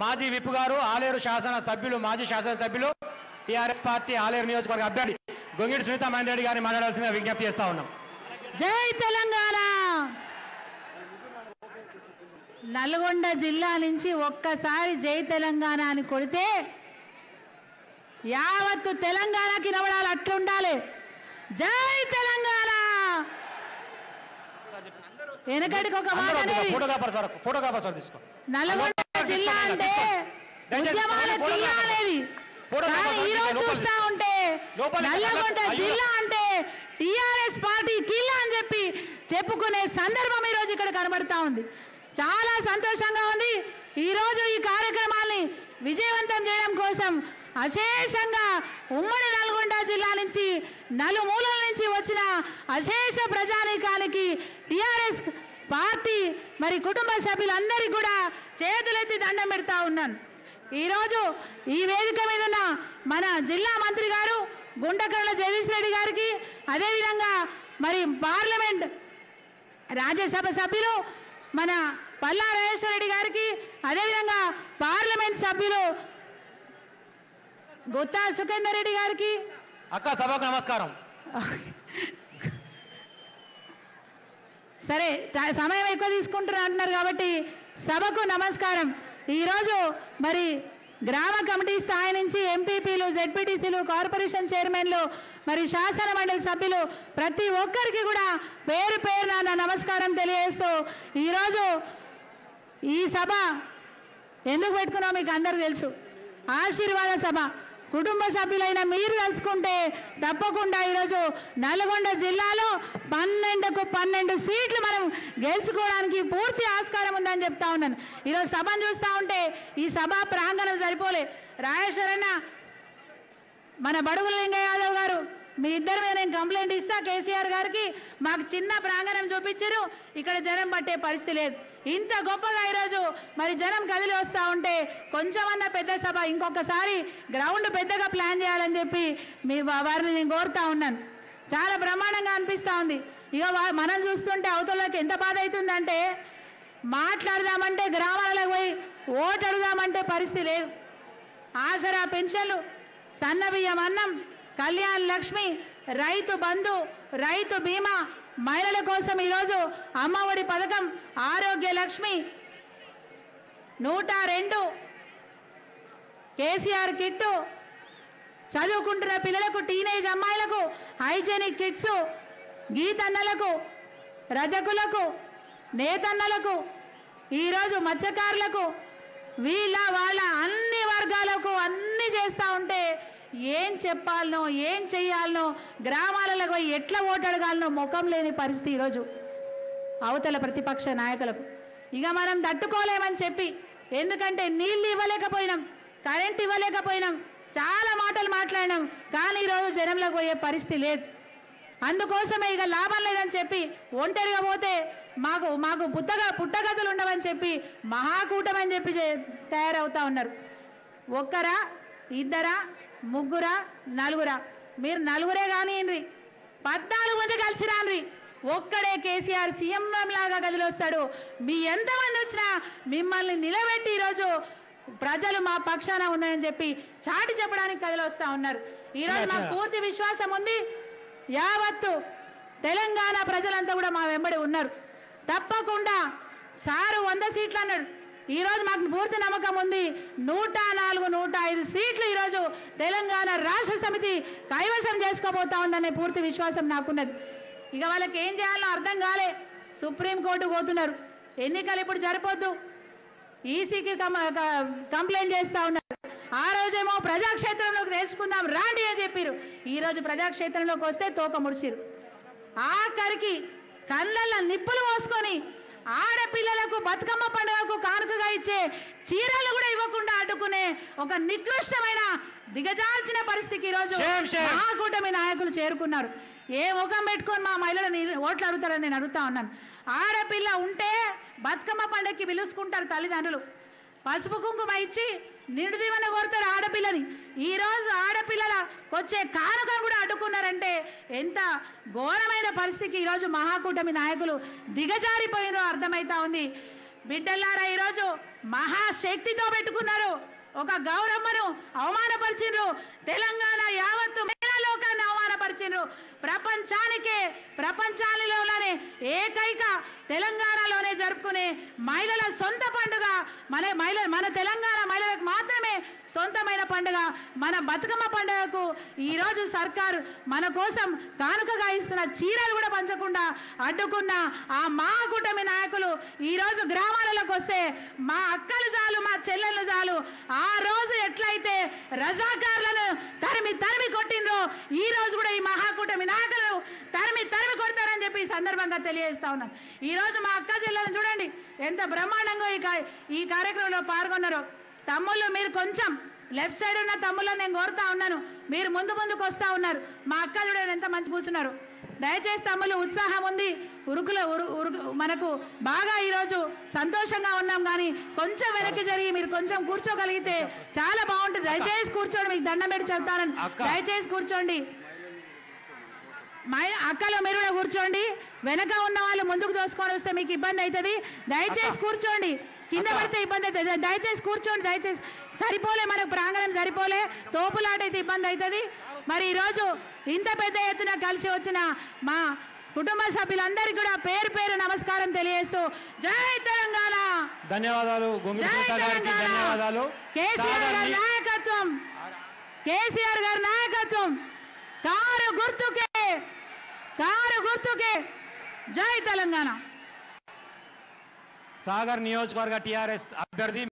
మాజీ విప్ గారు ఆలేరు శాసన సభ్యులు మాజీ శాసన సభ్యులు టీఆర్ఎస్ పార్టీ ఆలేరు నియోజకవర్గ అభ్యర్థి గొంగిడి సునీత మహేందర్ గారిని మాట్లాడాల్సిందిగా విజ్ఞప్తి చేస్తా ఉన్నాం. జై తెలంగాణ! నల్గొండ జిల్లా నుంచి ఒక్కసారి జై తెలంగాణ అని కొడితే యావత్తు తెలంగాణకి నవడాలి అట్లుండాలి. జై తెలంగాణ! వెనకటికి ఒక మాట అనేది ఫోటోగ్రాఫర్ సార్ ఫోటోగ్రాఫర్ సార్ తీసుకో నల్గొండ జిల్లా అంటే ఉద్యమాలు తీయాలేదు కానీ ఈ రోజు చూస్తా ఉంటే నల్లగొండ జిల్లా అంటే టిఆర్ఎస్ పార్టీ కిల్లా అని చెప్పి చెప్పుకునే సందర్భం ఈ రోజు ఇక్కడ కనబడతా ఉంది. చాలా సంతోషంగా ఉంది. ఈ రోజు ఈ కార్యక్రమాల్ని విజయవంతం చేయడం కోసం అశేషంగా ఉమ్మడి నల్గొండ జిల్లా నుంచి నలుమూలల నుంచి వచ్చిన అశేష ప్రజానీకానికి టిఆర్ఎస్ పార్టీ మరి కుటుంబ సభ్యులందరికీ కూడా చేతులెత్తి దండం పెడతా ఉన్నాను. ఈరోజు ఈ వేదిక మీద ఉన్న మన జిల్లా మంత్రి గారు గుంటకర్ల జగదీష్ రెడ్డి గారికి అదేవిధంగా మరి పార్లమెంట్ రాజ్యసభ సభ్యులు మన పల్లా రాజేశ్వర రెడ్డి గారికి అదేవిధంగా పార్లమెంట్ సభ్యులు గుత్తా సుఖేందర్ రెడ్డి గారికి. అక్క సభకు నమస్కారం. సరే సమయం ఎక్కువ తీసుకుంటున్నా అంటున్నారు కాబట్టి సభకు నమస్కారం. ఈరోజు మరి గ్రామ కమిటీ స్థాయి నుంచి ఎంపీపీలు జెడ్పీటీసీలు కార్పొరేషన్ చైర్మన్లు మరి శాసన మండలి సభ్యులు ప్రతి ఒక్కరికి కూడా పేరు పేరున నా నమస్కారం తెలియజేస్తూ ఈరోజు ఈ సభ ఎందుకు పెట్టుకున్నావు మీకు అందరు తెలుసు. ఆశీర్వాద సభ. కుటుంబ సభ్యులైన మీరు తెలుసుకుంటే తప్పకుండా ఈరోజు నల్గొండ జిల్లాలో పన్నెండుకు పన్నెండు సీట్లు మనం గెలుచుకోవడానికి పూర్తి ఆస్కారం ఉందని చెప్తా ఉన్నాను. ఈరోజు సభను చూస్తూ ఉంటే ఈ సభ ప్రాంగణం సరిపోలే. రాజేశ్వరన్న మన బడుగుల లింగ యాదవ్ గారు మీ ఇద్దరి మీద నేను కంప్లైంట్ ఇస్తా కేసీఆర్ గారికి మాకు చిన్న ప్రాంగణం చూపించారు. ఇక్కడ జనం పట్టే పరిస్థితి లేదు. ఇంత గొప్పగా ఈరోజు మరి జనం కదిలి వస్తూ ఉంటే కొంచెమన్నా పెద్ద సభ ఇంకొకసారి గ్రౌండ్ పెద్దగా ప్లాన్ చేయాలని చెప్పి మీ వారిని నేను కోరుతా ఉన్నాను. చాలా బ్రహ్మాండంగా అనిపిస్తూ ఉంది. ఇక మనం చూస్తుంటే అవతలకి ఎంత బాధ అవుతుందంటే మాట్లాడదామంటే గ్రామాలకు పోయి ఓటు అడుగుదామంటే పరిస్థితి లేదు. ఆసరా పెన్షన్లు సన్నబియ్యం అన్నం కళ్యాణ్ లక్ష్మి రైతు బంధు రైతు బీమా మహిళల కోసం ఈరోజు అమ్మఒడి పథకం ఆరోగ్య లక్ష్మి. నూట రెండు. కేసీఆర్ కిట్టు. చదువుకుంటున్న పిల్లలకు టీనేజ్ అమ్మాయిలకు హైజెనిక్ కిట్స్ గీతన్నలకు రజకులకు నేతన్నలకు ఈరోజు మత్స్యకారులకు వీళ్ళ వాళ్ళ అన్ని వర్గాలకు అన్ని చేస్తూ ఉంటే ఏం చెప్పాలనో ఏం చెయ్యాలనో గ్రామాలలో పోయి ఎట్లా ఓటు అడగాలనో ముఖం లేని పరిస్థితి ఈరోజు. అవతల ప్రతిపక్ష నాయకులకు. ఇక మనం తట్టుకోలేమని చెప్పి ఎందుకంటే నీళ్ళు ఇవ్వలేకపోయినాం కరెంట్ ఇవ్వలేకపోయినాం చాలా మాటలు మాట్లాడినాం కానీ ఈరోజు జనంలోకి పోయే పరిస్థితి లేదు. అందుకోసమే ఇక లాభం లేదని చెప్పి ఒంటరిగా పోతే మాకు మాకు పుట్టగా పుట్టగతులు ఉండవని చెప్పి మహాకూటమని చెప్పి తయారవుతా ఉన్నారు. ఒక్కరా ఇద్దరా ముగ్గురా? నలుగురా? మీరు నలుగురే కానివ్వండి పద్నాలుగు మంది కలిసి రాండ్రి. ఒక్కడే కేసీఆర్ సీఎం లాగా కదిలొస్తాడు మీ ఎంతమంది వచ్చినా మిమ్మల్ని నిలబెట్టి ఈరోజు ప్రజలు మా పక్షాన ఉన్నాయని చెప్పి చాటి చెప్పడానికి కదిలొస్తా ఉన్నారు. ఈరోజు మాకు పూర్తి విశ్వాసం ఉంది. యావత్తు తెలంగాణ ప్రజలంతా కూడా మా వెంబడి ఉన్నారు. తప్పకుండా సారు వంద సీట్లు అన్నాడు. ఈరోజు మాకు పూర్తి నమ్మకం ఉంది. నూట నాలుగు నూట ఐదు సీట్లు ఈరోజు తెలంగాణ రాష్ట్ర సమితి కైవసం చేసుకోబోతా ఉందనే పూర్తి విశ్వాసం నాకున్నది. ఇక వాళ్ళకి ఏం చేయాలో అర్థం కాలే. సుప్రీంకోర్టు పోతున్నారు. ఎన్నికలు ఇప్పుడు సరిపోద్దు ఈసీకి కంప్లైంట్ చేస్తూ ఉన్నారు. ఆ రోజేమో ప్రజాక్షేత్రంలోకి తెలుసుకుందాం రాండి అని చెప్పారు. ఈరోజు ప్రజాక్షేత్రంలోకి వస్తే తోక ముడిసిరు. ఆఖరికి కళ్ళల్లో నిప్పులు పోసుకొని ఆడపిల్లలకు బతుకమ్మ పండుగకు కానుకగా ఇచ్చే చీరలు కూడా ఇవ్వకుండా అడ్డుకునే ఒక నికృష్టమైన దిగజార్చిన పరిస్థితికి ఈరోజు. మహాకూటమి నాయకులు చేరుకున్నారు. ఏ ముఖం పెట్టుకొని మా మహిళలు ఓట్లు అడుగుతారని నేను అడుగుతా ఉన్నాను. ఆడపిల్ల ఉంటే బతుకమ్మ పండుగకి పిలుచుకుంటారు తల్లిదండ్రులు. పసుపు కుంకుమ ఇచ్చి నిండు దీవెన కోరుతారు ఆడపిల్లని. ఈ రోజు ఆడపిల్లల వచ్చే కానుకను కూడా అడ్డుకున్నారంటే ఎంత ఘోరమైన పరిస్థితికి ఈరోజు మహాకూటమి నాయకులు దిగజారిపోయినో అర్థమవుతా ఉంది. బిడ్డలారా ఈరోజు మహాశక్తితో పెట్టుకున్నారు. ఒక గౌరమ్మను అవమానపరిచిండ్రు తెలంగాణ యావత్తు మేళలోకాన్ని అవమానపరిచిండ్రు ప్రపంచానికే ప్రపంచాలలోనే ఏకైక తెలంగాణలోనే జరుపుకునే మహిళల సొంత పండుగ. మన మహిళ మన తెలంగాణ మహిళలకు మాత్రం సొంతమైన పండుగ మన బతుకమ్మ పండుగకు ఈరోజు సర్కారు మన కోసం కానుకగా ఇస్తున్న చీరలు కూడా పంచకుండా అడ్డుకున్న ఆ మా కూటమి నాయకులు ఈరోజు గ్రామాలలోకి వస్తే మా అక్కలు చాలు మా చెల్లెళ్ళు చాలు ఆ రోజు ఎట్లయితే రజాకారులను తరిమి తరిమి కొట్టిండ్రో ఈ రోజు కూడా ఈ మహాకూటమి నాయకులు తరిమి తరిమి కొడతారని చెప్పి ఈ సందర్భంగా తెలియజేస్తా ఉన్నాను ఈరోజు మా అక్క చెల్లెలను చూడండి ఎంత బ్రహ్మాండంగా ఈ ఈ కార్యక్రమంలో పాల్గొన్నారో. తమ్ముళ్ళు మీరు కొంచెం లెఫ్ట్ సైడ్ ఉన్న తమ్ముళ్ళని నేను కోరుతా ఉన్నాను. మీరు ముందు ముందుకు వస్తా ఉన్నారు. మా అక్క చూడండి ఎంత మంచి కూర్చున్నారు. దయచేసి తమ్ముళ్ళు ఉత్సాహం ఉంది. ఉరుకుల ఉరు- ఉరుకు మనకు బాగా ఈరోజు సంతోషంగా ఉన్నాం కానీ కొంచెం వెనక్కి జరిగి మీరు కొంచెం కూర్చోగలిగితే చాలా బాగుంటుంది. దయచేసి కూర్చోండి మీకు దండం పెట్టి చెప్తానని. దయచేసి కూర్చోండి. మహిళ అక్కలు మీరు కూడా కూర్చోండి. వెనక ఉన్న వాళ్ళు ముందుకు దోసుకొని వస్తే మీకు ఇబ్బంది అవుతుంది. దయచేసి. కూర్చోండి. కింద. పడితే ఇబ్బంది అవుతుంది. దయచేసి కూర్చోండి దయచేసి. సరిపోలే మనకు ప్రాంగణం సరిపోలే. తోపులాట అయితే ఇబ్బంది అవుతుంది. మరి ఈరోజు ఇంత పెద్ద ఎత్తున కలిసి వచ్చిన మా కుటుంబ సభ్యులందరికీ కూడా పేరు పేరు నమస్కారం తెలియజేస్తూ జై తెలంగాణ! ధన్యవాదాలు. కేసీఆర్ గారి నాయకత్వం! కేసీఆర్ గారి నాయకత్వం! కారు గుర్తుకే! కారు గుర్తుకే! జై తెలంగాణ! సాగర్ నియోజకవర్గ టిఆర్ఎస్ అభ్యర్థి